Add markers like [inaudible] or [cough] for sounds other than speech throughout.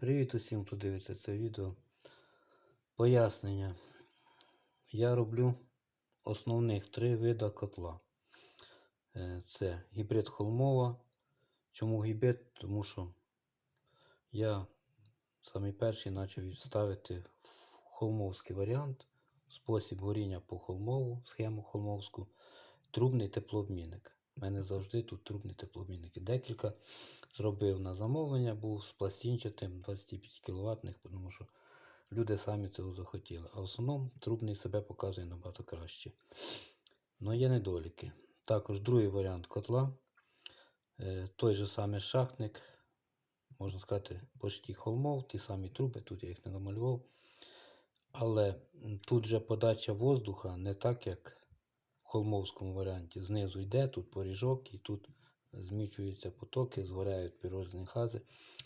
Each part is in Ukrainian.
Привіт усім, хто дивиться це відео. Пояснення. Я роблю основних три вида котла. Е, Це гібрид холмова. Чому гібрид? Тому що я самий перший почав ставити холмовський варіант, спосіб горіння по холмову, схему холмовську, трубний теплообмінник. У мене завжди тут трубні теплообмінники. Декілька зробив на замовлення, був з пластинчатим 25 кВт, тому що люди самі цього захотіли. А в основному трубний себе показує набагато краще. Ну є недоліки. Також другий варіант котла. Е, Той же самий шахтник, можна сказати, почти холмов, ті самі труби, тут я їх не намалював. Але тут же подача воздуха не так, як в холмовському варіанті. Знизу йде, тут поріжок, і тут змічуються потоки, згоряють пірозні хази.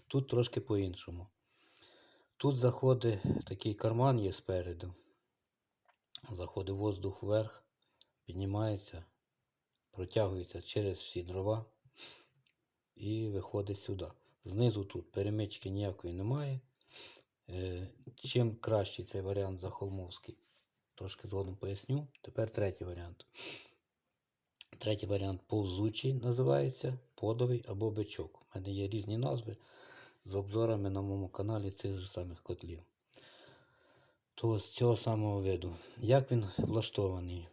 Тут трошки по-іншому. Тут заходить такий карман є спереду. Заходить воздух вверх, піднімається, протягується через всі дрова і виходить сюди. Знизу тут перемички ніякої немає. Е, Чим кращий цей варіант за холмовський, трошки згодом поясню. Тепер третій варіант. Третій варіант повзучий називається подовий або бичок. У мене є різні назви з обзорами на моєму каналі цих же самих котлів. То з цього самого виду. Як він влаштований?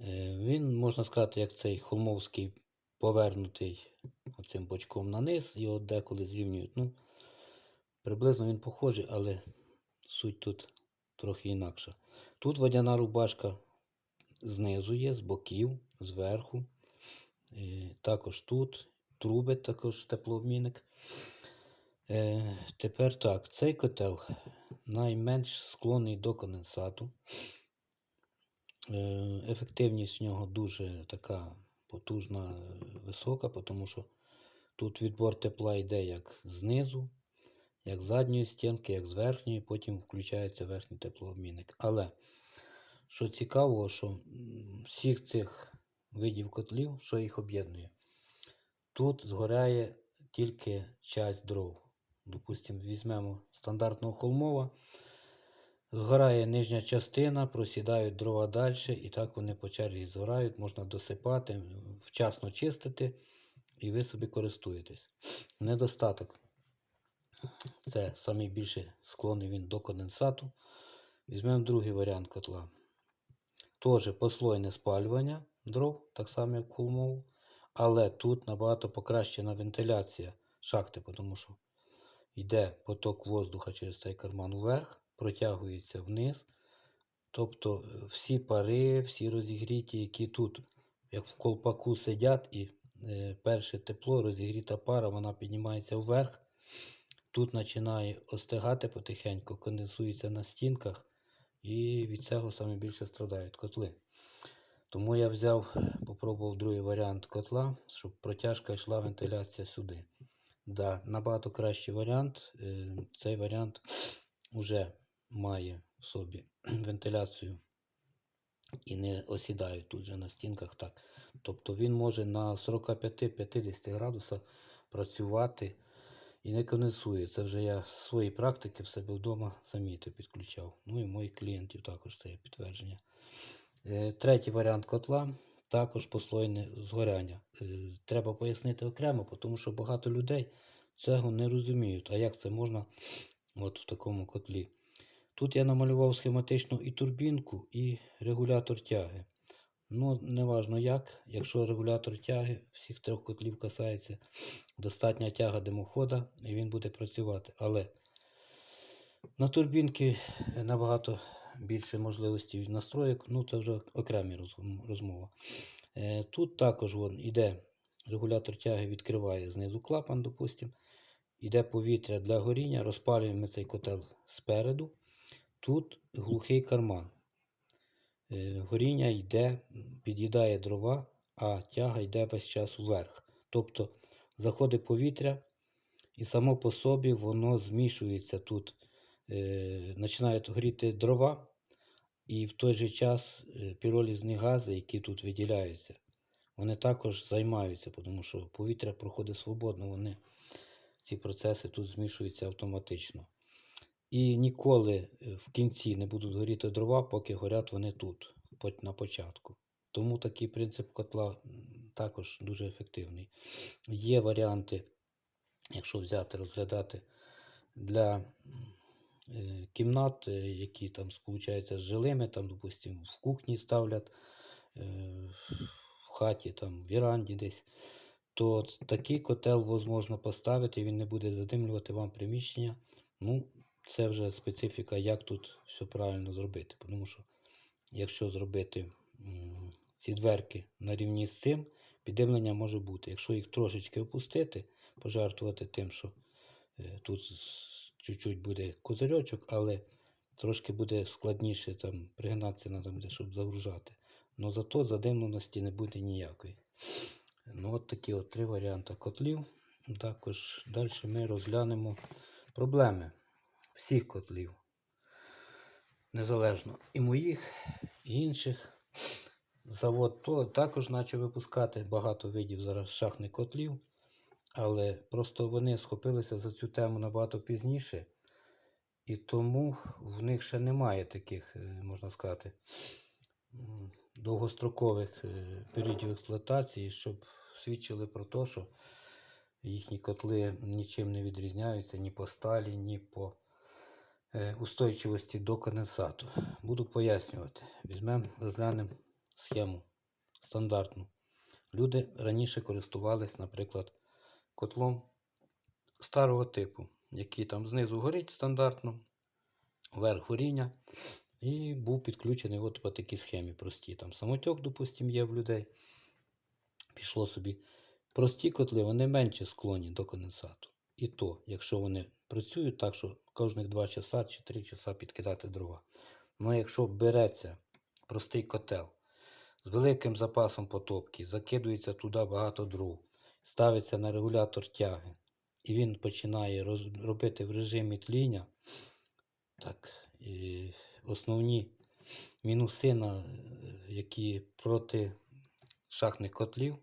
Е, Він, можна сказати, як цей холмовський повернутий оцим бочком на низ, його деколи зрівнюють. Ну, приблизно він похожий, але суть тут трохи інакша. Тут водяна рубашка знизу є, з боків, зверху. Е, Також тут труби, також теплообмінник. Е, Тепер так, цей котел найменш склонний до конденсату. Е, Ефективність в нього дуже така потужна, висока, тому що тут відбор тепла йде як знизу, як з задньої стінки, як з верхньої, потім включається верхній теплообмінник. Але що цікаво, що всіх цих видів котлів, що їх об'єднує, тут згоряє тільки часть дров. Допустимо, візьмемо стандартного холмова. Згорає нижня частина, просідають дрова далі, і так вони по черзі згорають, можна досипати, вчасно чистити, і ви собі користуєтесь. Недостаток. Це найбільше склонний він до конденсату. Візьмемо другий варіант котла. Теж послойне спалювання дров, так само як в. Але тут набагато покращена вентиляція шахти, тому що йде поток воздуха через цей карман вверх, протягується вниз. Тобто е, всі пари, всі розігріті, які тут, як в колпаку сидять, і е, перше тепло, розігріта пара, вона піднімається вверх. Тут починає остигати потихеньку, конденсується на стінках, і від цього саме більше страдають котли. Тому я взяв, попробував другий варіант котла, щоб протяжка йшла вентиляція сюди. Да, набагато кращий варіант. Е, Цей варіант вже має в собі [clears throat] вентиляцію і не осідають тут же на стінках так. Тобто він може на 45-50 градусах працювати і не конденсує. Це вже я з своєї практики в себе вдома замітив, підключав. Ну і моїх клієнтів також це є підтвердження. Е, Третій варіант котла також послойне згоряння. Е, Треба пояснити окремо, тому що багато людей цього не розуміють. А як це можна от в такому котлі? Тут я намалював схематично і турбінку, і регулятор тяги. Ну, неважно як, якщо регулятор тяги всіх трьох котлів касається, достатня тяга димохода, і він буде працювати. Але на турбінки набагато більше можливостей від настроєк, ну це вже окремі розмова. Е, Тут також вон, іде регулятор тяги, відкриває знизу клапан, допустимо. Іде повітря для горіння, розпалюємо цей котел спереду. Тут глухий карман. Е, Горіння йде, під'їдає дрова, а тяга йде весь час вверх. Тобто заходить повітря, і само по собі воно змішується тут. Е, починають горіти дрова, і в той же час е, піролізні гази, які тут виділяються, вони також займаються, тому що повітря проходить свободно, вони ці процеси тут змішуються автоматично. І ніколи е, в кінці не будуть горіти дрова, поки горять вони тут, на початку. Тому такий принцип котла також дуже ефективний. Є варіанти, якщо взяти, розглядати для е, кімнат, е, які там сполучаються з жилими, там, допустимо, в кухні ставлять, в хаті, там, в віранді десь, то такий котел можна поставити, він не буде задимлювати вам приміщення. Ну, це вже специфіка, як тут все правильно зробити. Тому що якщо зробити ці дверки на рівні з цим, піддимлення може бути. Якщо їх трошечки опустити, пожертвувати тим, що е, тут чуть-чуть буде козирьочок, але трошки буде складніше там пригинатися надо буде, щоб загружати. Но зато задимленості не буде ніякої. Ну, от такі от три варіанти котлів. Також далі ми розглянемо проблеми всіх котлів. Незалежно і моїх, і інших. Завод то також почав випускати багато видів зараз шахних котлів, але просто вони схопилися за цю тему набагато пізніше, і тому в них ще немає таких, е, можна сказати, довгострокових е, періодів експлуатації, щоб свідчили про те, що їхні котли нічим не відрізняються ні по сталі, ні по устойчивості до конденсату. Буду пояснювати. Візьмемо, розглянемо схему стандартну. Люди раніше користувались, наприклад, котлом старого типу, який там знизу горить стандартно, вверх горіння, і був підключений от по такій схемі прості. Там самотьок, допустимо, є в людей. Пішло собі. Прості котли, вони менше склонні до конденсату. І то, якщо вони працюють так, що кожних 2 часа чи 3 часа підкидати дрова. Ну, якщо береться простий котел з великим запасом потопки, закидується туди багато дров, ставиться на регулятор тяги, і він починає робити в режимі тління, так, і основні мінуси, е, які проти шахних котлів,